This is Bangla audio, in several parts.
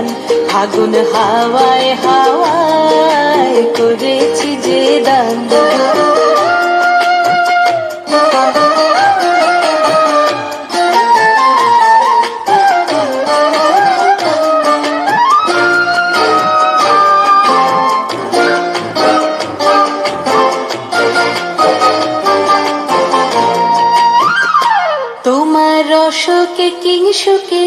যে দান আগুন হাওয়ায় হাওয়ায় করেছি যে দান। তোমার রসকে কিংসুকে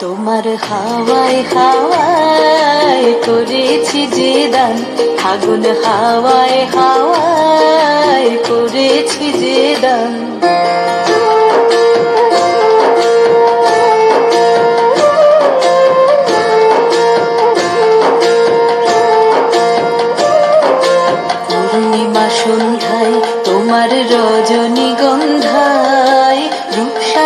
তোমার হাওয়ায় হাওয়ায় করেছি যে দান। আগুন হাওয়ায় হাওয়ায় করেছি যে দান। পূর্ণিমা সন্ধ্যায় তোমার রজনীগন্ধায়